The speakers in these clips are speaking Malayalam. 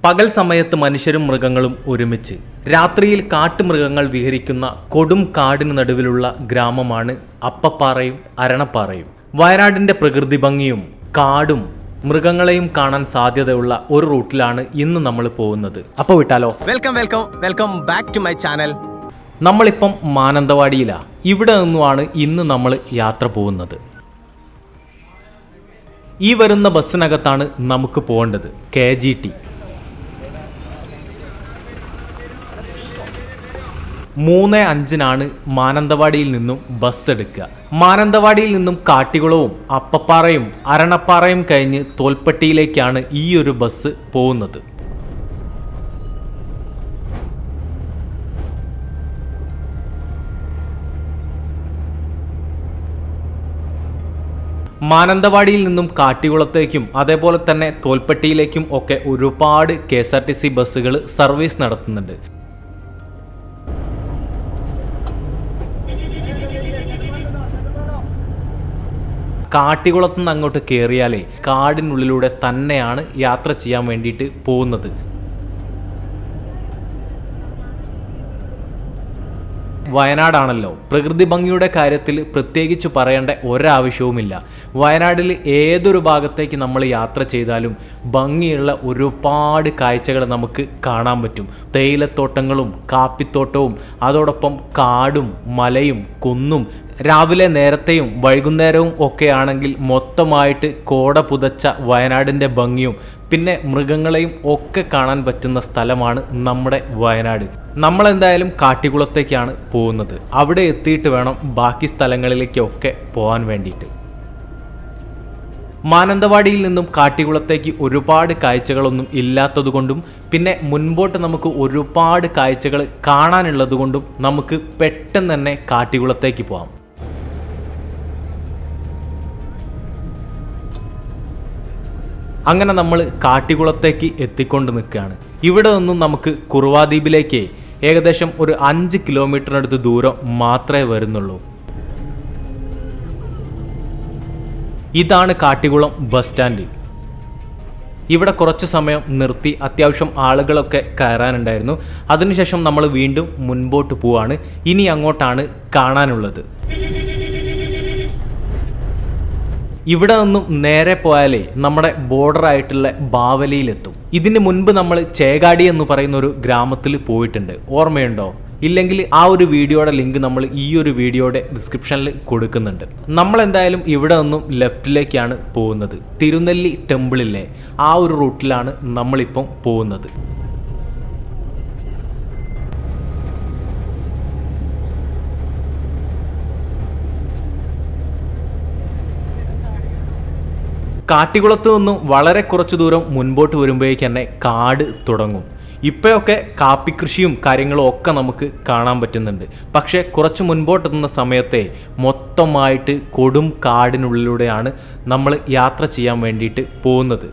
പകൽ സമയത്ത് മനുഷ്യരും മൃഗങ്ങളും ഒരുമിച്ച്. രാത്രിയിൽ കാട്ടുമൃഗങ്ങൾ വിഹരിക്കുന്ന കൊടും കാടിന് നടുവിലുള്ള ഗ്രാമമാണ് അപ്പപ്പാറയും അരണപ്പാറയും. വയനാടിന്റെ പ്രകൃതി ഭംഗിയും കാടും മൃഗങ്ങളെയും കാണാൻ സാധ്യതയുള്ള ഒരു റൂട്ടിലാണ് ഇന്ന് നമ്മൾ പോകുന്നത്. അപ്പോൾ വിട്ടാലോ? Welcome welcome welcome back to my channel. നമ്മളിപ്പം മാനന്തവാടിയിലാണ് ഇവിടെ നിന്നുമാണ് ഇന്ന് നമ്മൾ യാത്ര പോകുന്നത്. ഈ വരുന്ന ബസ്സിനകത്താണ് നമുക്ക് പോകേണ്ടത്. K G T. മൂന്ന് അഞ്ചിനാണ് മാനന്തവാടിയിൽ നിന്നും ബസ് എടുക്കുക. മാനന്തവാടിയിൽ നിന്നും കാട്ടികുളവും അപ്പപ്പാറയും അരണപ്പാറയും കഴിഞ്ഞ് തോൽപ്പട്ടിയിലേക്കാണ് ഈ ഒരു ബസ് പോകുന്നത്. മാനന്തവാടിയിൽ നിന്നും കാട്ടികുളത്തേക്കും അതേപോലെ തന്നെ തോൽപ്പട്ടിയിലേക്കും ഒക്കെ ഒരുപാട് K S R T C ബസ്സുകൾ സർവീസ് നടത്തുന്നുണ്ട്. കാട്ടിക്കുളത്ത് നിന്ന് അങ്ങോട്ട് കയറിയാലേ കാടിനുള്ളിലൂടെ തന്നെയാണ് യാത്ര ചെയ്യാൻ വേണ്ടിയിട്ട് പോകുന്നത്. വയനാടാണല്ലോ. പ്രകൃതി ഭംഗിയുടെ കാര്യത്തിൽ പ്രത്യേകിച്ച് പറയേണ്ട ഒരാവശ്യവുമില്ല. വയനാടിൽ ഏതൊരു ഭാഗത്തേക്ക് നമ്മൾ യാത്ര ചെയ്താലും ഭംഗിയുള്ള ഒരുപാട് കാഴ്ചകൾ നമുക്ക് കാണാൻ പറ്റും. തേയിലത്തോട്ടങ്ങളും കാപ്പിത്തോട്ടവും അതോടൊപ്പം കാടും മലയും കുന്നും രാവിലെ നേരത്തെയും വൈകുന്നേരവും ഒക്കെ ആണെങ്കിൽ മൊത്തമായിട്ട് കോട പുതച്ച വയനാടിന്റെ ഭംഗിയും പിന്നെ മൃഗങ്ങളെയും ഒക്കെ കാണാൻ പറ്റുന്ന സ്ഥലമാണ് നമ്മുടെ വയനാട്. നമ്മൾ എന്തായാലും കാട്ടിക്കുളത്തേക്കാണ് പോകുന്നത്. അവിടെ എത്തിയിട്ട് വേണം ബാക്കി സ്ഥലങ്ങളിലേക്കൊക്കെ പോകാൻ വേണ്ടിയിട്ട്. മാനന്തവാടിയിൽ നിന്നും കാട്ടിക്കുളത്തേക്ക് ഒരുപാട് കാഴ്ചകളൊന്നും ഇല്ലാത്തതുകൊണ്ടും പിന്നെ മുൻപോട്ട് നമുക്ക് ഒരുപാട് കാഴ്ചകൾ കാണാനുള്ളതുകൊണ്ടും നമുക്ക് പെട്ടെന്ന് തന്നെ കാട്ടിക്കുളത്തേക്ക് പോകാം. അങ്ങനെ നമ്മൾ കാട്ടിക്കുളത്തേക്ക് എത്തിക്കൊണ്ട് നിൽക്കുകയാണ്. ഇവിടെ നിന്നും നമുക്ക് കുറുവാദ്വീപിലേക്ക് ഏകദേശം ഒരു അഞ്ച് കിലോമീറ്ററിനടുത്ത് ദൂരം മാത്രമേ വരുന്നുള്ളൂ. ഇതാണ് കാട്ടിക്കുളം ബസ് സ്റ്റാൻഡ്. ഇവിടെ കുറച്ച് സമയം നിർത്തി അത്യാവശ്യം ആളുകളൊക്കെ കയറാനുണ്ടായിരുന്നു. അതിനുശേഷം നമ്മൾ വീണ്ടും മുൻപോട്ട് പോവാണ്. ഇനി അങ്ങോട്ടാണ് കാണാനുള്ളത്. ഇവിടെ നിന്നും നേരെ പോയാലേ നമ്മുടെ ബോർഡർ ആയിട്ടുള്ള ബാവലിയിലെത്തും. ഇതിന് മുൻപ് നമ്മൾ ചേകാടി എന്ന് പറയുന്ന ഒരു ഗ്രാമത്തിൽ പോയിട്ടുണ്ട്. ഓർമ്മയുണ്ടോ? ഇല്ലെങ്കിൽ ആ ഒരു വീഡിയോയുടെ ലിങ്ക് നമ്മൾ ഈ ഒരു വീഡിയോയുടെ ഡിസ്ക്രിപ്ഷനിൽ കൊടുക്കുന്നുണ്ട്. നമ്മൾ എന്തായാലും ഇവിടെ നിന്നും ലെഫ്റ്റിലേക്കാണ് പോകുന്നത്. തിരുനെല്ലി ടെമ്പിളിലെ ആ ഒരു റൂട്ടിലാണ് നമ്മളിപ്പം പോകുന്നത്. കാട്ടിക്കുളത്ത് നിന്നും വളരെ കുറച്ചു ദൂരം മുൻപോട്ട് വരുമ്പോഴേക്ക് തന്നെ കാട് തുടങ്ങും. ഇപ്പോഴൊക്കെ കാപ്പി കൃഷിയും കാര്യങ്ങളും ഒക്കെ നമുക്ക് കാണാൻ പറ്റുന്നുണ്ട്. പക്ഷേ കുറച്ച് മുൻപോട്ടെത്തുന്ന സമയത്തെ മൊത്തമായിട്ട് കൊടും കാടിനുള്ളിലൂടെയാണ് നമ്മൾ യാത്ര ചെയ്യാൻ വേണ്ടിയിട്ട് പോകുന്നത്.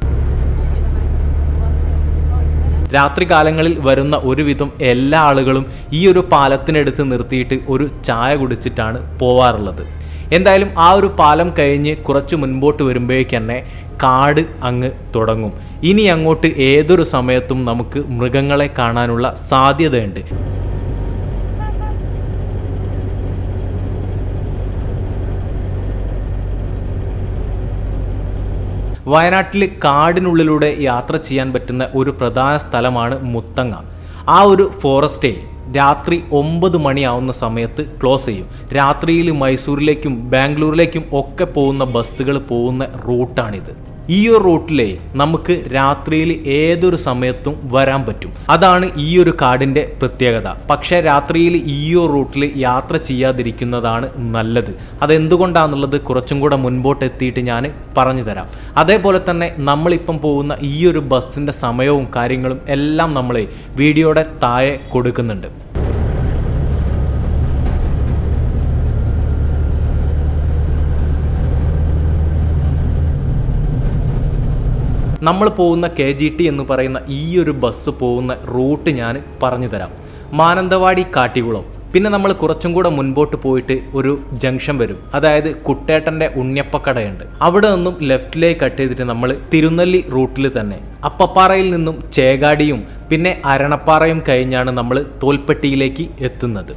രാത്രി കാലങ്ങളിൽ വരുന്ന ഒരുവിധം എല്ലാ ആളുകളും ഈ ഒരു പാലത്തിനടുത്ത് നിർത്തിയിട്ട് ഒരു ചായ കുടിച്ചിട്ടാണ് പോവാറുള്ളത്. എന്തായാലും ആ ഒരു പാലം കഴിഞ്ഞ് കുറച്ച് മുൻപോട്ട് വരുമ്പോഴേക്ക് തന്നെ കാട് അങ്ങ് തുടങ്ങും. ഇനി അങ്ങോട്ട് ഏതൊരു സമയത്തും നമുക്ക് മൃഗങ്ങളെ കാണാനുള്ള സാധ്യതയുണ്ട്. വയനാട്ടിൽ കാടിനുള്ളിലൂടെ യാത്ര ചെയ്യാൻ പറ്റുന്ന ഒരു പ്രധാന സ്ഥലമാണ് മുത്തങ്ങ. ആ ഒരു ഫോറസ്റ്റേ രാത്രി ഒമ്പത് മണിയാവുന്ന സമയത്ത് ക്ലോസ് ചെയ്യും. രാത്രിയിൽ മൈസൂരിലേക്കും ബാംഗ്ലൂരിലേക്കും ഒക്കെ പോകുന്ന ബസ്സുകൾ പോകുന്ന റൂട്ടാണിത്. ഈ ഒരു റൂട്ടിലെ നമുക്ക് രാത്രിയിൽ ഏതൊരു സമയത്തും വരാൻ പറ്റും. അതാണ് ഈ ഒരു കാടിന്റെ പ്രത്യേകത. പക്ഷേ രാത്രിയിൽ ഈ ഒരു റൂട്ടിൽ യാത്ര ചെയ്യാതിരിക്കുന്നതാണ് നല്ലത്. അതെന്തുകൊണ്ടാണെന്നുള്ളത് കുറച്ചും കൂടെ മുൻപോട്ട് എത്തിയിട്ട് ഞാൻ പറഞ്ഞു തരാം. അതേപോലെ തന്നെ നമ്മളിപ്പം പോകുന്ന ഈ ഒരു ബസ്സിന്റെ സമയവും കാര്യങ്ങളും എല്ലാം നമ്മൾ വീഡിയോയുടെ താഴെ കൊടുക്കുന്നുണ്ട്. നമ്മൾ പോകുന്ന കെ ജി ടി എന്ന് പറയുന്ന ഈ ഒരു ബസ് പോകുന്ന റൂട്ട് ഞാൻ പറഞ്ഞു തരാം. മാനന്തവാടി കാട്ടികുളം. പിന്നെ നമ്മൾ കുറച്ചും കൂടെ മുൻപോട്ട് പോയിട്ട് ഒരു ജംഗ്ഷൻ വരും. അതായത് കുട്ടേട്ടന്റെ ഉണ്ണിയപ്പക്കടയുണ്ട്. അവിടെ നിന്നും ലെഫ്റ്റിലേക്ക് കട്ട് ചെയ്തിട്ട് നമ്മൾ തിരുനെല്ലി റൂട്ടിൽ തന്നെ. അപ്പപ്പാറയിൽ നിന്നും ചേകാടിയും പിന്നെ അരണപ്പാറയും കഴിഞ്ഞാണ് നമ്മൾ തോൽപ്പെട്ടിയിലേക്ക് എത്തുന്നത്.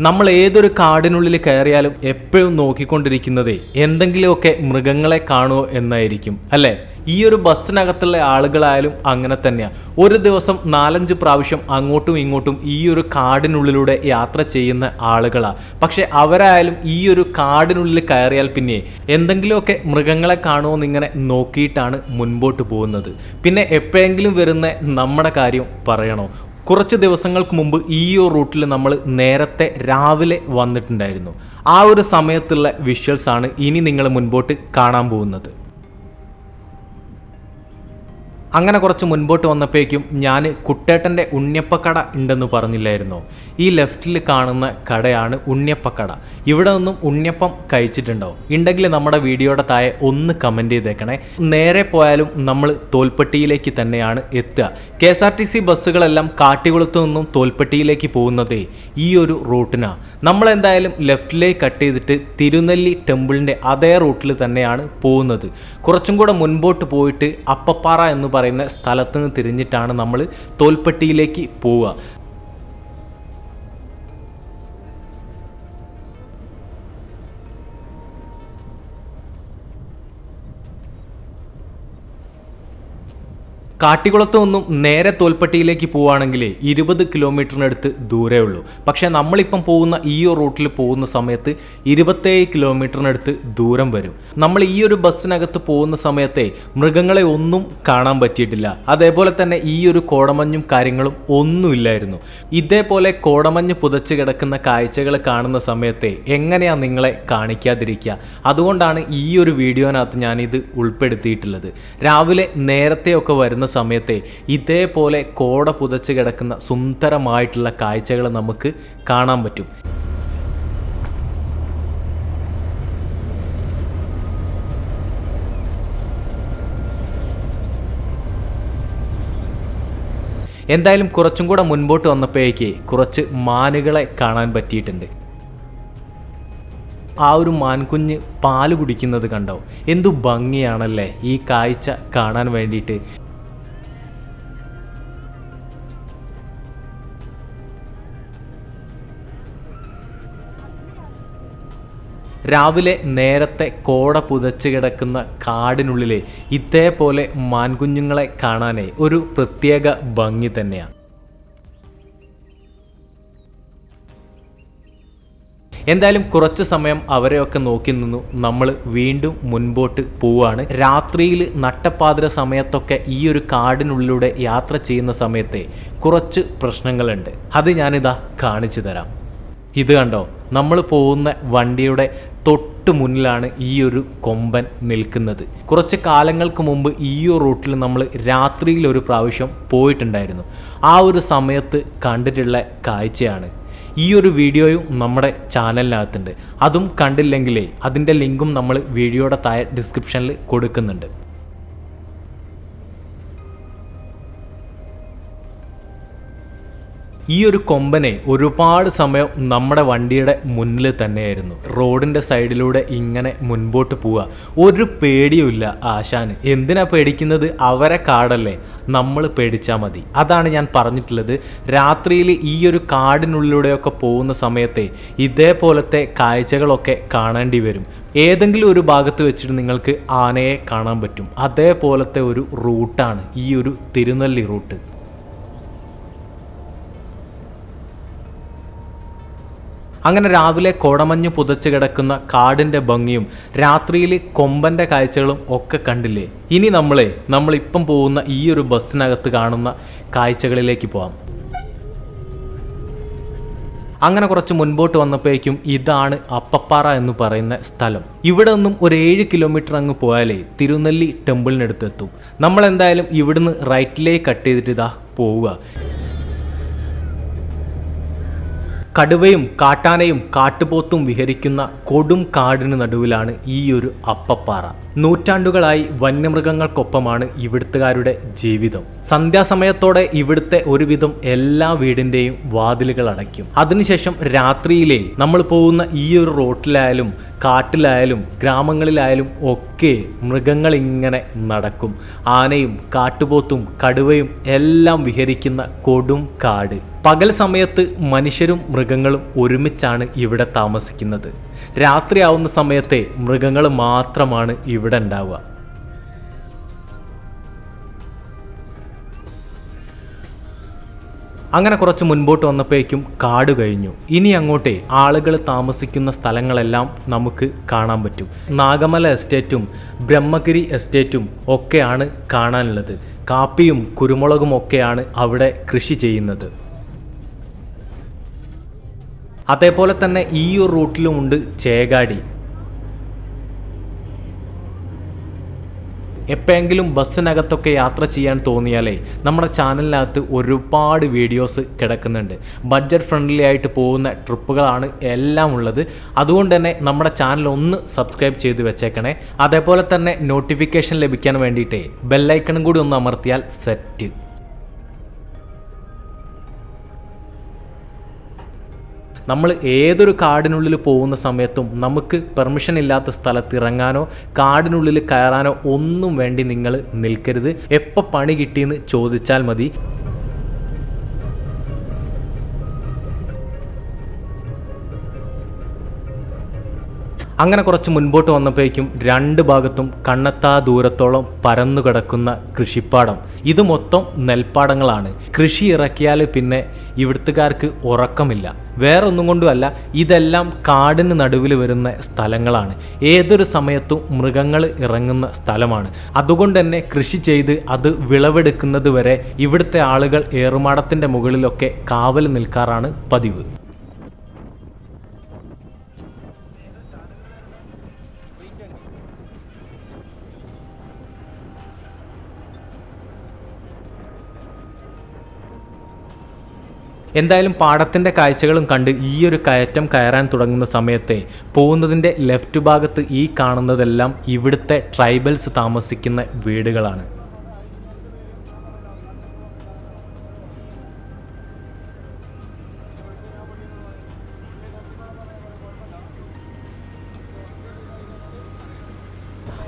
നമ്മൾ ഏതൊരു കാടിനുള്ളിൽ കയറിയാലും എപ്പോഴും നോക്കിക്കൊണ്ടിരിക്കുന്നതേ എന്തെങ്കിലുമൊക്കെ മൃഗങ്ങളെ കാണുമോ എന്നായിരിക്കും അല്ലേ? ഈ ഒരു ബസ്സിനകത്തുള്ള ആളുകളായാലും അങ്ങനെ തന്നെയാണ് ഒരു ദിവസം നാലഞ്ച് പ്രാവശ്യം അങ്ങോട്ടും ഇങ്ങോട്ടും ഈ ഒരു കാടിനുള്ളിലൂടെ യാത്ര ചെയ്യുന്ന ആളുകളാണ് പക്ഷെ അവരായാലും ഈ ഒരു കാടിനുള്ളിൽ കയറിയാൽ പിന്നെ എന്തെങ്കിലുമൊക്കെ മൃഗങ്ങളെ കാണുമോ എന്നിങ്ങനെ നോക്കിയിട്ടാണ് മുൻപോട്ട് പോകുന്നത്. പിന്നെ എപ്പോഴെങ്കിലും വരുന്ന നമ്മുടെ കാര്യം പറയണോ? കുറച്ച് ദിവസങ്ങൾക്ക് മുമ്പ് ഈ ഒരു റൂട്ടിൽ നമ്മൾ നേരത്തെ രാവിലെ വന്നിട്ടുണ്ടായിരുന്നു. ആ ഒരു സമയത്തുള്ള വിഷ്വൽസ് ആണ് ഇനി നിങ്ങൾ മുൻപോട്ട് കാണാൻ പോകുന്നത്. അങ്ങനെ കുറച്ച് മുൻപോട്ട് വന്നപ്പോഴേക്കും ഞാൻ കുട്ടേട്ടന്റെ ഉണ്ണിയപ്പക്കട ഉണ്ടെന്ന് പറഞ്ഞില്ലായിരുന്നോ? ഈ ലെഫ്റ്റിൽ കാണുന്ന കടയാണ് ഉണ്ണിയപ്പക്കട. ഇവിടെ നിന്നും ഉണ്ണിയപ്പം കഴിച്ചിട്ടുണ്ടോ? ഉണ്ടെങ്കിൽ നമ്മുടെ വീഡിയോയുടെ താഴെ ഒന്ന് കമന്റ് ചെയ്തേക്കണേ. നേരെ പോയാലും നമ്മൾ തോൽപ്പെട്ടിയിലേക്ക് തന്നെയാണ് എത്തുക. K S R T C ബസ്സുകളെല്ലാം കാട്ടികുളത്തു നിന്നും തോൽപ്പെട്ടിയിലേക്ക് പോകുന്നതേ ഈ ഒരു റൂട്ടിനാണ് നമ്മളെന്തായാലും ലെഫ്റ്റിലേക്ക് കട്ട് ചെയ്തിട്ട് തിരുനെല്ലി ടെമ്പിളിന്റെ അതേ റൂട്ടിൽ തന്നെയാണ് പോകുന്നത്. കുറച്ചും കൂടെ മുൻപോട്ട് പോയിട്ട് അപ്പപ്പാറ എന്ന് പറയുന്ന സ്ഥലത്ത് നിന്ന് തിരിഞ്ഞിട്ടാണ് നമ്മൾ തോൽപ്പെട്ടിയിലേക്ക് പോവുക. കാട്ടിക്കുളത്ത് നിന്നും നേരെ തോൽപ്പട്ടിയിലേക്ക് പോവുകയാണെങ്കിൽ ഇരുപത് കിലോമീറ്ററിനടുത്ത് ദൂരേ ഉള്ളൂ. പക്ഷേ നമ്മളിപ്പം പോകുന്ന ഈ ഒരു റൂട്ടിൽ പോകുന്ന സമയത്ത് ഇരുപത്തേഴ് കിലോമീറ്ററിനടുത്ത് ദൂരം വരും. നമ്മൾ ഈ ഒരു ബസ്സിനകത്ത് പോകുന്ന സമയത്തെ മൃഗങ്ങളെ ഒന്നും കാണാൻ പറ്റിയിട്ടില്ല. അതേപോലെ തന്നെ ഈ ഒരു കോടമഞ്ഞും കാര്യങ്ങളും ഒന്നുമില്ലായിരുന്നു ഇതേപോലെ കോടമഞ്ഞ് പുതച്ച് കിടക്കുന്ന കാഴ്ചകൾ കാണുന്ന സമയത്തെ എങ്ങനെയാണ് നിങ്ങളെ കാണിക്കാതിരിക്കുക? അതുകൊണ്ടാണ് ഈ ഒരു വീഡിയോനകത്ത് ഞാനിത് ഉൾപ്പെടുത്തിയിട്ടുള്ളത്. രാവിലെ നേരത്തെയൊക്കെ വരുന്ന സമയത്തെ ഇതേപോലെ കോട പുതച്ച് കിടക്കുന്ന സുന്ദരമായിട്ടുള്ള കാഴ്ചകൾ നമുക്ക് കാണാൻ പറ്റും. എന്തായാലും കുറച്ചും കൂടെ മുൻപോട്ട് വന്നപ്പോഴേക്ക് കുറച്ച് മാനുകളെ കാണാൻ പറ്റിയിട്ടുണ്ട്. ആ ഒരു മാൻകുഞ്ഞ് പാൽ കുടിക്കുന്നത് കണ്ടോ? എന്തു ഭംഗിയാണല്ലേ ഈ കാഴ്ച കാണാൻ വേണ്ടിയിട്ട് രാവിലെ നേരത്തെ കോട പുതച്ച് കിടക്കുന്ന കാടിനുള്ളിലെ ഇതേപോലെ മാൻകുഞ്ഞുങ്ങളെ കാണാനേ ഒരു പ്രത്യേക ഭംഗി തന്നെയാണ് എന്തായാലും കുറച്ച് സമയം അവരെയൊക്കെ നോക്കി നിന്നു. നമ്മൾ വീണ്ടും മുൻപോട്ട് പോവുകയാണ് രാത്രിയിൽ നട്ടപ്പാതിര സമയത്തൊക്കെ ഈ ഒരു കാടിനുള്ളിലൂടെ യാത്ര ചെയ്യുന്ന സമയത്തെ കുറച്ച് പ്രശ്നങ്ങളുണ്ട്. അത് ഞാനിതാ കാണിച്ചു തരാം. ഇത് കണ്ടോ? നമ്മൾ പോകുന്ന വണ്ടിയുടെ തൊട്ട് മുന്നിലാണ് ഈ ഒരു കൊമ്പൻ നിൽക്കുന്നത്. കുറച്ച് കാലങ്ങൾക്ക് മുമ്പ് ഈ ഒരു റൂട്ടിൽ നമ്മൾ രാത്രിയിൽ ഒരു പ്രാവശ്യം പോയിട്ടുണ്ടായിരുന്നു. ആ ഒരു സമയത്ത് കണ്ടിട്ടുള്ള കാഴ്ചയാണ്. ഈ ഒരു വീഡിയോയും നമ്മുടെ ചാനലിനകത്തുണ്ട്. അതും കണ്ടില്ലെങ്കിലേ അതിന്റെ ലിങ്കും നമ്മൾ വീഡിയോയുടെ താഴെ ഡിസ്ക്രിപ്ഷനിൽ കൊടുക്കുന്നുണ്ട്. ഈ ഒരു കൊമ്പനെ ഒരുപാട് സമയം നമ്മുടെ വണ്ടിയുടെ മുന്നിൽ തന്നെയായിരുന്നു. റോഡിന്റെ സൈഡിലൂടെ ഇങ്ങനെ മുൻപോട്ട് പോവുക. ഒരു പേടിയുമില്ല ആശാന്. എന്തിനാ പേടിക്കുന്നത്? അവരെ കാടല്ലേ. നമ്മൾ പേടിച്ചാൽ മതി. അതാണ് ഞാൻ പറഞ്ഞിട്ടുള്ളത്. രാത്രിയിൽ ഈ ഒരു കാടിനുള്ളിലൂടെയൊക്കെ പോകുന്ന സമയത്തെ ഇതേപോലത്തെ കാഴ്ചകളൊക്കെ കാണേണ്ടി വരും. ഏതെങ്കിലും ഒരു ഭാഗത്ത് വെച്ചിട്ട് നിങ്ങൾക്ക് ആനയെ കാണാൻ പറ്റും. അതേപോലത്തെ ഒരു റൂട്ടാണ് ഈ ഒരു തിരുനെല്ലി റൂട്ട്. അങ്ങനെ രാവിലെ കോടമഞ്ഞ് പുതച്ച് കിടക്കുന്ന കാടിന്റെ ഭംഗിയും രാത്രിയിൽ കൊമ്പന്റെ കാഴ്ചകളും ഒക്കെ കണ്ടില്ലേ? ഇനി നമ്മളെ നമ്മൾ നമ്മളിപ്പം പോകുന്ന ഈ ഒരു ബസ്സിനകത്ത് കാണുന്ന കാഴ്ചകളിലേക്ക് പോവാം. അങ്ങനെ കുറച്ച് മുൻപോട്ട് വന്നപ്പോഴേക്കും ഇതാണ് അപ്പപ്പാറ എന്ന് പറയുന്ന സ്ഥലം. ഇവിടെ നിന്നും ഒരു ഏഴ് കിലോമീറ്റർ അങ്ങ് പോയാലേ തിരുനെല്ലി ടെമ്പിളിനടുത്ത് എത്തും നമ്മൾ എന്തായാലും ഇവിടുന്ന് റൈറ്റിലേക്ക് കട്ട് ചെയ്തിട്ട് ഇതാ പോവുക. കടുവയും കാട്ടാനയും കാട്ടുപോത്തും വിഹരിക്കുന്ന കൊടും കാടിന് നടുവിലാണ് ഈ ഒരു അപ്പപ്പാറ. നൂറ്റാണ്ടുകളായി വന്യമൃഗങ്ങൾക്കൊപ്പമാണ് ഇവിടുത്തുകാരുടെ ജീവിതം. സന്ധ്യാസമയത്തോടെ ഇവിടുത്തെ ഒരുവിധം എല്ലാ വീടിന്റെയും വാതിലുകൾ അടയ്ക്കും. അതിനുശേഷം രാത്രിയിലെ നമ്മൾ പോകുന്ന ഈ ഒരു റോട്ടിലായാലും കാട്ടിലായാലും ഗ്രാമങ്ങളിലായാലും ഒക്കെ മൃഗങ്ങൾ ഇങ്ങനെ നടക്കും. ആനയും കാട്ടുപോത്തും കടുവയും എല്ലാം വിഹരിക്കുന്ന കൊടും കാട്. പകൽ സമയത്ത് മനുഷ്യരും മൃഗങ്ങളും ഒരുമിച്ചാണ് ഇവിടെ താമസിക്കുന്നത്. രാത്രിയാവുന്ന സമയത്തെ മൃഗങ്ങൾ മാത്രമാണ് ഇവിടെ ഉണ്ടാവുക. അങ്ങനെ കുറച്ച് മുൻപോട്ട് വന്നപ്പോഴേക്കും കാട് കഴിഞ്ഞു. ഇനി അങ്ങോട്ടേ ആളുകൾ താമസിക്കുന്ന സ്ഥലങ്ങളെല്ലാം നമുക്ക് കാണാൻ പറ്റും. നാഗമല എസ്റ്റേറ്റും ബ്രഹ്മഗിരി എസ്റ്റേറ്റും ഒക്കെയാണ് കാണാനുള്ളത്. കാപ്പിയും കുരുമുളകും ഒക്കെയാണ് അവിടെ കൃഷി ചെയ്യുന്നത്. അതേപോലെ തന്നെ ഈ ഒരു റൂട്ടിലുമുണ്ട് ചേകാടി. എപ്പോഴെങ്കിലും ബസ്സിനകത്തൊക്കെ യാത്ര ചെയ്യാൻ തോന്നിയാലേ നമ്മുടെ ചാനലിനകത്ത് ഒരുപാട് വീഡിയോസ് കിടക്കുന്നുണ്ട്. ബഡ്ജറ്റ് ഫ്രണ്ട്ലി ആയിട്ട് പോകുന്ന ട്രിപ്പുകളാണ് എല്ലാം ഉള്ളത്. അതുകൊണ്ട് തന്നെ നമ്മുടെ ചാനൽ ഒന്ന് സബ്സ്ക്രൈബ് ചെയ്ത് വെച്ചേക്കണേ. അതേപോലെ തന്നെ നോട്ടിഫിക്കേഷൻ ലഭിക്കാൻ വേണ്ടിയിട്ടേ ബെല്ലൈക്കണും കൂടി ഒന്ന് അമർത്തിയാൽ സെറ്റ്. നമ്മൾ ഏതൊരു കാടിനുള്ളിൽ പോകുന്ന സമയത്തും നമുക്ക് പെർമിഷൻ ഇല്ലാത്ത സ്ഥലത്ത് ഇറങ്ങാനോ കാടിനുള്ളിൽ കയറാനോ ഒന്നും വേണ്ടി നിങ്ങൾ നിൽക്കരുത്. എപ്പോൾ പണി കിട്ടിയെന്ന് ചോദിച്ചാൽ മതി. അങ്ങനെ കുറച്ച് മുൻപോട്ട് വന്നപ്പോഴേക്കും രണ്ട് ഭാഗത്തും കണ്ണെത്താ ദൂരത്തോളം പരന്നു കിടക്കുന്ന കൃഷിപ്പാടം. ഇത് മൊത്തം നെൽപ്പാടങ്ങളാണ്. കൃഷി ഇറക്കിയാൽ പിന്നെ ഇവിടുത്തുകാർക്ക് ഉറക്കമില്ല. വേറൊന്നും കൊണ്ടുമല്ല ഇതെല്ലാം കാടിന് നടുവിൽ വരുന്ന സ്ഥലങ്ങളാണ്. ഏതൊരു സമയത്തും മൃഗങ്ങൾ ഇറങ്ങുന്ന സ്ഥലമാണ്. അതുകൊണ്ട് തന്നെ കൃഷി ചെയ്ത് അത് വിളവെടുക്കുന്നത് വരെ ഇവിടുത്തെ ആളുകൾ ഏറുമാടത്തിന്റെ മുകളിലൊക്കെ കാവൽ നിൽക്കാറാണ് പതിവ്. എന്തായാലും പാടത്തിന്റെ കാഴ്ചകളും കണ്ട് ഈ ഒരു കയറ്റം കയറാൻ തുടങ്ങുന്ന സമയത്തെ പോകുന്നതിന്റെ ലെഫ്റ്റ് ഭാഗത്ത് ഈ കാണുന്നതെല്ലാം ഇവിടുത്തെ ട്രൈബൽസ് താമസിക്കുന്ന വീടുകളാണ്.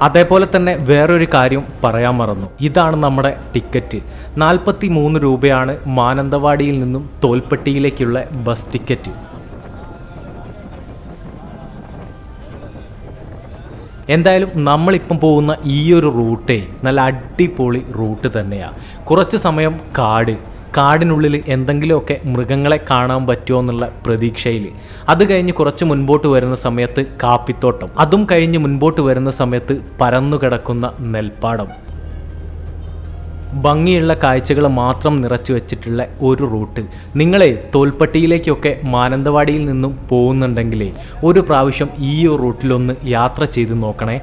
അതേപോലെ തന്നെ വേറൊരു കാര്യം പറയാൻ മറന്നു. ഇതാണ് നമ്മുടെ ടിക്കറ്റ്. നാൽപ്പത്തി മൂന്ന് രൂപയാണ് മാനന്തവാടിയിൽ നിന്നും തോൽപ്പെട്ടിയിലേക്കുള്ള ബസ് ടിക്കറ്റ്. എന്തായാലും നമ്മളിപ്പം പോകുന്ന ഈ ഒരു റൂട്ടേ നല്ല അടിപൊളി റൂട്ട് തന്നെയാണ് കുറച്ച് സമയം കാട്. കാടിനുള്ളിൽ എന്തെങ്കിലുമൊക്കെ മൃഗങ്ങളെ കാണാൻ പറ്റുമോ എന്നുള്ള പ്രതീക്ഷയിൽ. അത് കഴിഞ്ഞ് കുറച്ച് മുൻപോട്ട് വരുന്ന സമയത്ത് കാപ്പിത്തോട്ടം. അതും കഴിഞ്ഞ് മുൻപോട്ട് വരുന്ന സമയത്ത് പരന്നു കിടക്കുന്ന നെൽപ്പാടം. ഭംഗിയുള്ള കാഴ്ചകൾ മാത്രം നിറച്ചു വെച്ചിട്ടുള്ള ഒരു റൂട്ട്. നിങ്ങളെ തോൽപ്പട്ടിയിലേക്കൊക്കെ മാനന്തവാടിയിൽ നിന്നും പോകുന്നുണ്ടെങ്കിലേ ഒരു പ്രാവശ്യം ഈ റൂട്ടിലൊന്ന് യാത്ര ചെയ്ത് നോക്കണേ.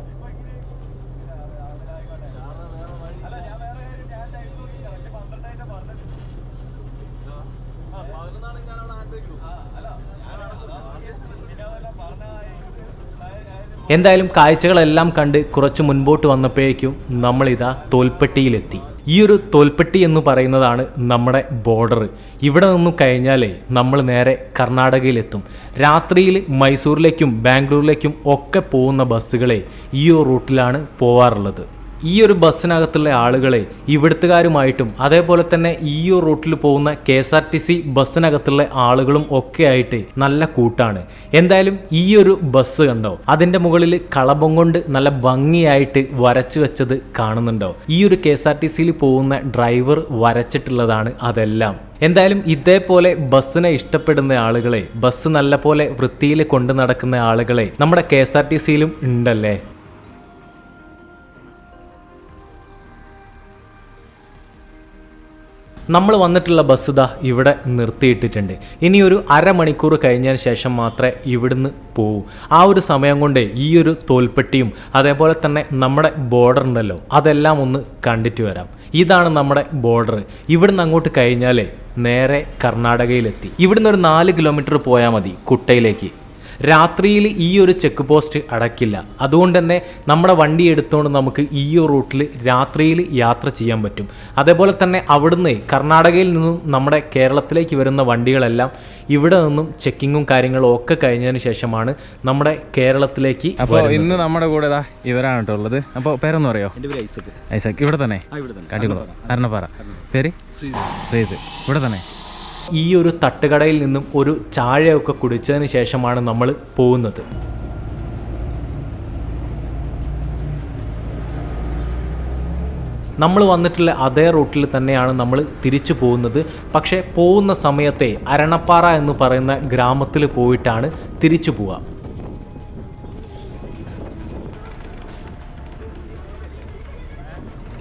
എന്തായാലും കാഴ്ചകളെല്ലാം കണ്ട് കുറച്ച് മുൻപോട്ട് വന്നപ്പോഴേക്കും നമ്മളിതാ തോൽപ്പെട്ടിയിലെത്തി. ഈ ഒരു തോൽപ്പെട്ടി എന്ന് പറയുന്നതാണ് നമ്മുടെ ബോർഡർ. ഇവിടെ നിന്നും കഴിഞ്ഞാലേ നമ്മൾ നേരെ കർണാടകയിലെത്തും. രാത്രിയിൽ മൈസൂരിലേക്കും ബാംഗ്ലൂരിലേക്കും ഒക്കെ പോകുന്ന ബസ്സുകളെ ഈ ഒരു റൂട്ടിലാണ് പോവാറുള്ളത്. ഈ ഒരു ബസ്സിനകത്തുള്ള ആളുകളെ ഇവിടുത്തുകാരുമായിട്ടും അതേപോലെ തന്നെ ഈ ഒരു റൂട്ടിൽ പോകുന്ന K S R T C ബസ്സിനകത്തുള്ള ആളുകളും ഒക്കെ ആയിട്ട് നല്ല കൂട്ടാണ്. എന്തായാലും ഈ ഒരു ബസ് കണ്ടോ? അതിന്റെ മുകളിൽ കളഭം കൊണ്ട് നല്ല ഭംഗിയായിട്ട് വരച്ചു വെച്ചത് കാണുന്നുണ്ടോ? ഈ ഒരു കെ എസ് ആർ ടി സിയിൽ പോകുന്ന ഡ്രൈവർ വരച്ചിട്ടുള്ളതാണ് അതെല്ലാം. എന്തായാലും ഇതേപോലെ ബസ്സിനെ ഇഷ്ടപ്പെടുന്ന ആളുകളെ ബസ് നല്ല പോലെ വൃത്തിയിൽ കൊണ്ടു നടക്കുന്ന ആളുകളെ നമ്മുടെ കെ എസ് ആർ ടി സിയിലും ഉണ്ടല്ലേ? നമ്മൾ വന്നിട്ടുള്ള ബസ് ഇതാ ഇവിടെ നിർത്തിയിട്ടിട്ടുണ്ട്. ഇനി ഒരു അരമണിക്കൂർ കഴിഞ്ഞതിന് ശേഷം മാത്രമേ ഇവിടുന്ന് പോകൂ ആ ഒരു സമയം കൊണ്ട് ഈ ഒരു തോൽപ്പെട്ടിയും അതേപോലെ തന്നെ നമ്മുടെ ബോർഡർ ഉണ്ടല്ലോ അതെല്ലാം ഒന്ന് കണ്ടിട്ട് വരാം. ഇതാണ് നമ്മുടെ ബോർഡർ ഇവിടുന്ന് അങ്ങോട്ട് കഴിഞ്ഞാലേ നേരെ കർണാടകയിലെത്തി. ഇവിടുന്ന് ഒരു നാല് കിലോമീറ്റർ പോയാൽ മതി കുട്ടയിലേക്ക്. രാത്രിയിൽ ഈ ഒരു ചെക്ക് പോസ്റ്റ് അടക്കില്ല. അതുകൊണ്ട് തന്നെ നമ്മുടെ വണ്ടി എടുത്തുകൊണ്ട് നമുക്ക് ഈ ഒരു റൂട്ടിൽ രാത്രിയിൽ യാത്ര ചെയ്യാൻ പറ്റും. അതേപോലെ തന്നെ അവിടുന്ന് കർണാടകയിൽ നിന്നും നമ്മുടെ കേരളത്തിലേക്ക് വരുന്ന വണ്ടികളെല്ലാം ഇവിടെ നിന്നും ചെക്കിങ്ങും കാര്യങ്ങളും ഒക്കെ കഴിഞ്ഞതിന് ശേഷമാണ് നമ്മുടെ കേരളത്തിലേക്ക് അപ്പോൾ ഇന്ന് നമ്മുടെ കൂടെ ഇതാ ഇവരാണ് കേട്ടോ ഉള്ളത്. അപ്പോൾ പേരൊന്നും അറിയോ ഐസക് ഇവിടെ തന്നെ? കാട്ടിക്കുളം. അരണപ്പാറ പേര്? ശ്രീത് ഇവിടെ തന്നെ? ഈ ഒരു തട്ടുകടയിൽ നിന്നും ഒരു ചായയൊക്കെ കുടിച്ചതിന് ശേഷമാണ് നമ്മൾ പോകുന്നത്. നമ്മൾ വന്നിട്ടുള്ള അതേ റൂട്ടിൽ തന്നെയാണ് നമ്മൾ തിരിച്ചു പോകുന്നത്. പക്ഷേ പോകുന്ന സമയത്തെ അരണപ്പാറ എന്ന് പറയുന്ന ഗ്രാമത്തിൽ പോയിട്ടാണ് തിരിച്ചു പോവുക.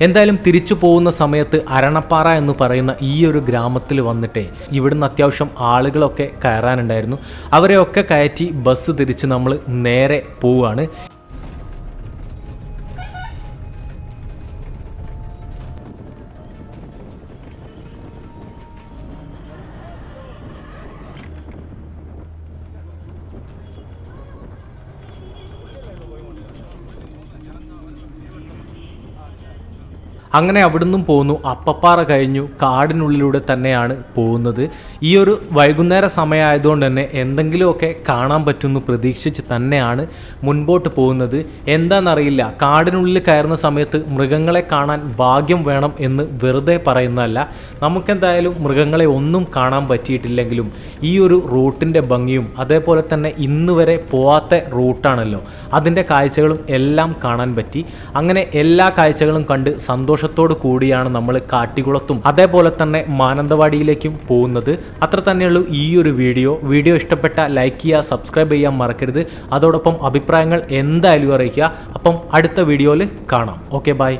എന്തായാലും തിരിച്ചു പോകുന്ന സമയത്ത് അരണപ്പാറ എന്ന് പറയുന്ന ഈ ഒരു ഗ്രാമത്തിൽ വന്നിട്ടേ ഇവിടുന്ന് അത്യാവശ്യം ആളുകളൊക്കെ കയറാനുണ്ടായിരുന്നു. അവരെയൊക്കെ കയറ്റി ബസ് തിരിച്ച് നമ്മൾ നേരെ പോവുകയാണ്. അങ്ങനെ അവിടുന്നും പോന്നു. അപ്പപ്പാറ കഴിഞ്ഞു. കാടിനുള്ളിലൂടെ തന്നെയാണ് പോകുന്നത്. ഈ ഒരു വൈകുന്നേര സമയമായതുകൊണ്ട് തന്നെ എന്തെങ്കിലുമൊക്കെ കാണാൻ പറ്റുമെന്ന് പ്രതീക്ഷിച്ച് തന്നെയാണ് മുൻപോട്ട് പോകുന്നത്. എന്താണെന്നറിയില്ല. കാടിനുള്ളിൽ കയറുന്ന സമയത്ത് മൃഗങ്ങളെ കാണാൻ ഭാഗ്യം വേണം എന്ന് വെറുതെ പറയുന്നതല്ല. നമുക്കെന്തായാലും മൃഗങ്ങളെ ഒന്നും കാണാൻ പറ്റിയിട്ടില്ലെങ്കിലും ഈ ഒരു റൂട്ടിന്റെ ഭംഗിയും അതേപോലെ തന്നെ ഇന്ന് വരെ പോവാത്ത റൂട്ടാണല്ലോ. അതിന്റെ കാഴ്ചകളും എല്ലാം കാണാൻ പറ്റി. അങ്ങനെ എല്ലാ കാഴ്ചകളും കണ്ട് സന്തോഷത്തോടു കൂടിയാണ് നമ്മൾ കാട്ടിക്കുളത്തും അതേപോലെ തന്നെ മാനന്തവാടിയിലേക്കും പോകുന്നത്. അത്ര തന്നെയുള്ളൂ ഈ ഒരു വീഡിയോ. വീഡിയോ ഇഷ്ടപ്പെട്ട ലൈക്ക് ചെയ്യുക സബ്സ്ക്രൈബ് ചെയ്യാൻ മറക്കരുത്. അതോടൊപ്പം അഭിപ്രായങ്ങൾ എന്തായാലും അറിയിക്കുക. അപ്പം അടുത്ത വീഡിയോയിൽ കാണാം. Okay bye.